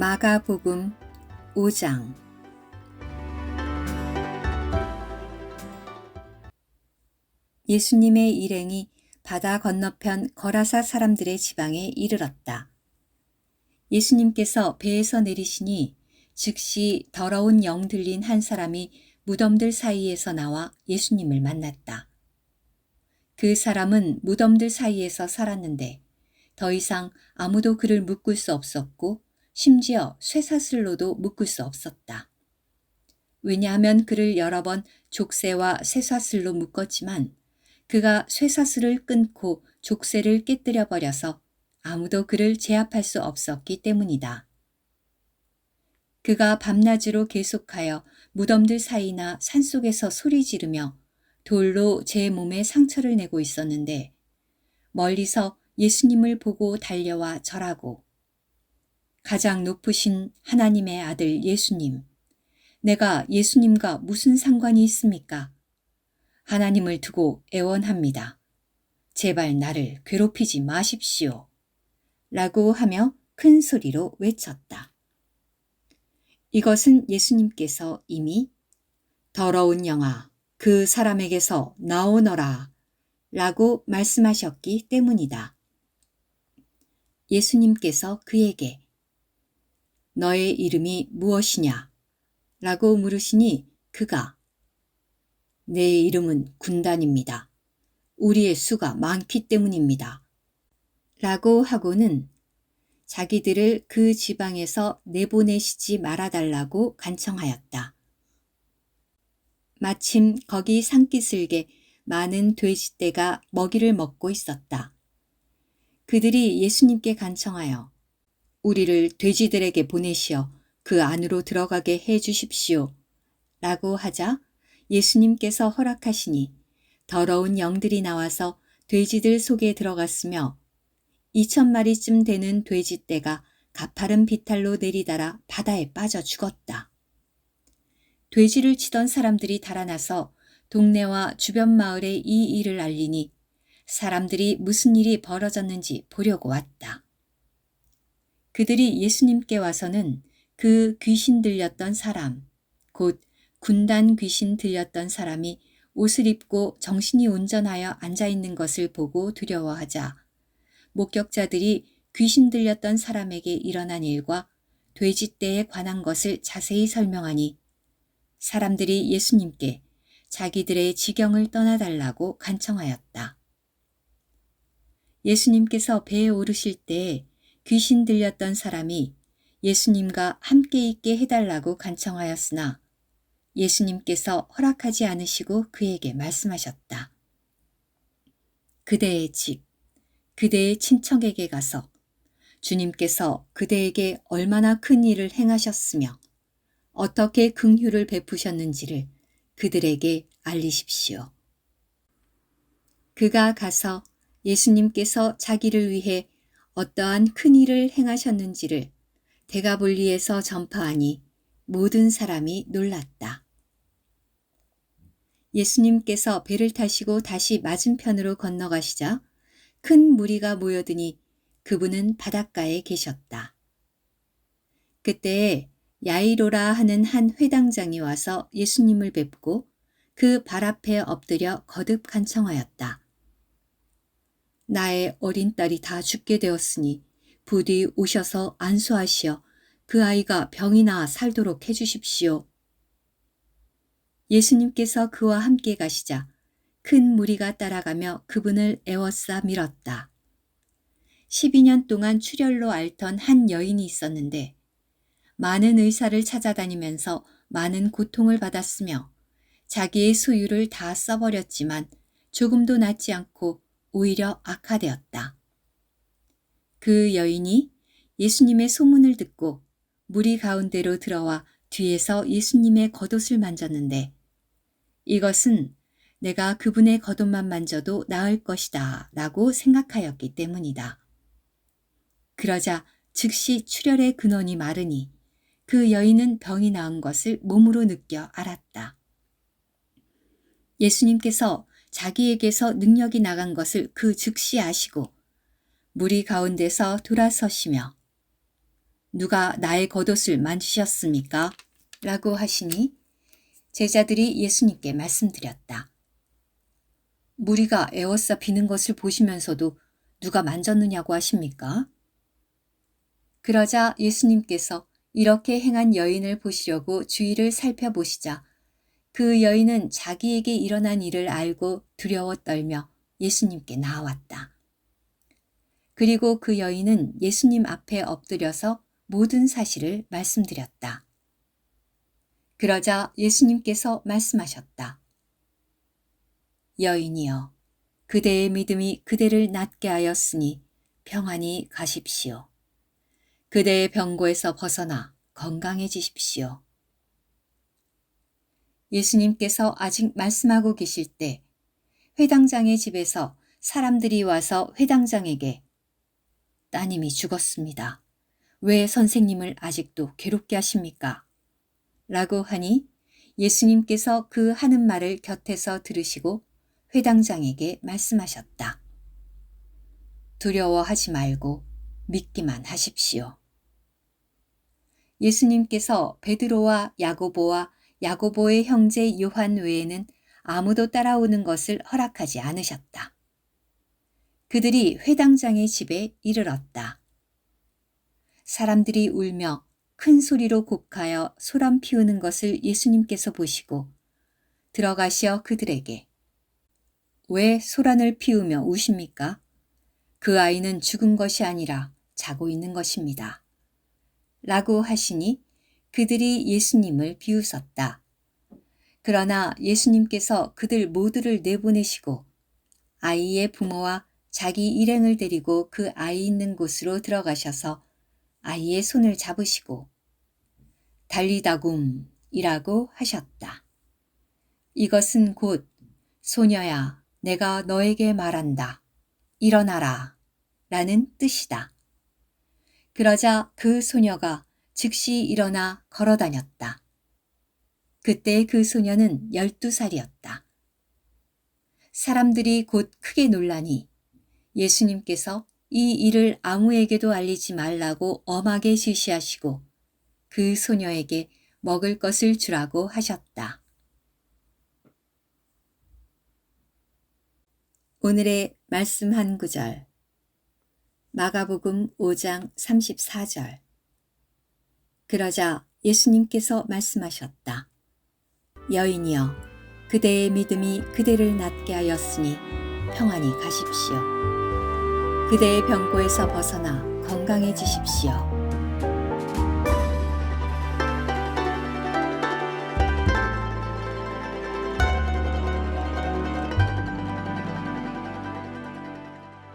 마가복음 5장 예수님의 일행이 바다 건너편 거라사 사람들의 지방에 이르렀다. 예수님께서 배에서 내리시니 즉시 더러운 영 들린 한 사람이 무덤들 사이에서 나와 예수님을 만났다. 그 사람은 무덤들 사이에서 살았는데 더 이상 아무도 그를 묶을 수 없었고 심지어 쇠사슬로도 묶을 수 없었다. 왜냐하면 그를 여러 번 족쇄와 쇠사슬로 묶었지만 그가 쇠사슬을 끊고 족쇄를 깨뜨려 버려서 아무도 그를 제압할 수 없었기 때문이다. 그가 밤낮으로 계속하여 무덤들 사이나 산속에서 소리 지르며 돌로 제 몸에 상처를 내고 있었는데 멀리서 예수님을 보고 달려와 절하고 가장 높으신 하나님의 아들 예수님, 내가 예수님과 무슨 상관이 있습니까? 하나님을 두고 애원합니다. 제발 나를 괴롭히지 마십시오. 라고 하며 큰 소리로 외쳤다. 이것은 예수님께서 이미 더러운 영아, 그 사람에게서 나오너라 라고 말씀하셨기 때문이다. 예수님께서 그에게 너의 이름이 무엇이냐? 라고 물으시니 그가 내 이름은 군단입니다. 우리의 수가 많기 때문입니다. 라고 하고는 자기들을 그 지방에서 내보내시지 말아달라고 간청하였다. 마침 거기 산기슭에 많은 돼지떼가 먹이를 먹고 있었다. 그들이 예수님께 간청하여 우리를 돼지들에게 보내시어 그 안으로 들어가게 해 주십시오. 라고 하자 예수님께서 허락하시니 더러운 영들이 나와서 돼지들 속에 들어갔으며 2천 마리쯤 되는 돼지떼가 가파른 비탈로 내리달아 바다에 빠져 죽었다. 돼지를 치던 사람들이 달아나서 동네와 주변 마을에 이 일을 알리니 사람들이 무슨 일이 벌어졌는지 보려고 왔다. 그들이 예수님께 와서는 그 귀신 들렸던 사람, 곧 군단 귀신 들렸던 사람이 옷을 입고 정신이 온전하여 앉아 있는 것을 보고 두려워하자 목격자들이 귀신 들렸던 사람에게 일어난 일과 돼지떼에 관한 것을 자세히 설명하니 사람들이 예수님께 자기들의 지경을 떠나달라고 간청하였다. 예수님께서 배에 오르실 때 귀신 들렸던 사람이 예수님과 함께 있게 해달라고 간청하였으나 예수님께서 허락하지 않으시고 그에게 말씀하셨다. 그대의 집, 그대의 친척에게 가서 주님께서 그대에게 얼마나 큰 일을 행하셨으며 어떻게 긍휼을 베푸셨는지를 그들에게 알리십시오. 그가 가서 예수님께서 자기를 위해 어떠한 큰 일을 행하셨는지를 대가볼리에서 전파하니 모든 사람이 놀랐다. 예수님께서 배를 타시고 다시 맞은편으로 건너가시자 큰 무리가 모여드니 그분은 바닷가에 계셨다. 그때 야이로라 하는 한 회당장이 와서 예수님을 뵙고 그 발 앞에 엎드려 거듭 간청하였다. 나의 어린 딸이 다 죽게 되었으니 부디 오셔서 안수하시어 그 아이가 병이 나 살도록 해주십시오. 예수님께서 그와 함께 가시자 큰 무리가 따라가며 그분을 애워싸 밀었다. 12년 동안 출혈로 앓던 한 여인이 있었는데 많은 의사를 찾아다니면서 많은 고통을 받았으며 자기의 소유를 다 써버렸지만 조금도 낫지 않고 오히려 악화되었다. 그 여인이 예수님의 소문을 듣고 무리 가운데로 들어와 뒤에서 예수님의 겉옷을 만졌는데 이것은 내가 그분의 겉옷만 만져도 나을 것이다 라고 생각하였기 때문이다. 그러자 즉시 출혈의 근원이 마르니 그 여인은 병이 나은 것을 몸으로 느껴 알았다. 예수님께서 자기에게서 능력이 나간 것을 그 즉시 아시고 무리 가운데서 돌아서시며 누가 나의 겉옷을 만지셨습니까? 라고 하시니 제자들이 예수님께 말씀드렸다. 무리가 에워싸 비는 것을 보시면서도 누가 만졌느냐고 하십니까? 그러자 예수님께서 이렇게 행한 여인을 보시려고 주위를 살펴보시자 그 여인은 자기에게 일어난 일을 알고 두려워 떨며 예수님께 나왔다. 그리고 그 여인은 예수님 앞에 엎드려서 모든 사실을 말씀드렸다. 그러자 예수님께서 말씀하셨다. 여인이여, 그대의 믿음이 그대를 낫게 하였으니 평안히 가십시오. 그대의 병고에서 벗어나 건강해지십시오. 예수님께서 아직 말씀하고 계실 때 회당장의 집에서 사람들이 와서 회당장에게 따님이 죽었습니다. 왜 선생님을 아직도 괴롭게 하십니까? 라고 하니 예수님께서 그 하는 말을 곁에서 들으시고 회당장에게 말씀하셨다. 두려워하지 말고 믿기만 하십시오. 예수님께서 베드로와 야고보와 야고보의 형제 요한 외에는 아무도 따라오는 것을 허락하지 않으셨다. 그들이 회당장의 집에 이르렀다. 사람들이 울며 큰 소리로 곡하여 소란 피우는 것을 예수님께서 보시고 들어가시어 그들에게 왜 소란을 피우며 우십니까? 그 아이는 죽은 것이 아니라 자고 있는 것입니다. 라고 하시니 그들이 예수님을 비웃었다. 그러나 예수님께서 그들 모두를 내보내시고 아이의 부모와 자기 일행을 데리고 그 아이 있는 곳으로 들어가셔서 아이의 손을 잡으시고 달리다굼이라고 하셨다. 이것은 곧 소녀야 내가 너에게 말한다. 일어나라 라는 뜻이다. 그러자 그 소녀가 즉시 일어나 걸어 다녔다. 그때 그 소녀는 12살이었다. 사람들이 곧 크게 놀라니 예수님께서 이 일을 아무에게도 알리지 말라고 엄하게 지시하시고 그 소녀에게 먹을 것을 주라고 하셨다. 오늘의 말씀 한 구절. 마가복음 5장 34절. 그러자 예수님께서 말씀하셨다. 여인이여, 그대의 믿음이 그대를 낫게 하였으니 평안히 가십시오. 그대의 병고에서 벗어나 건강해지십시오.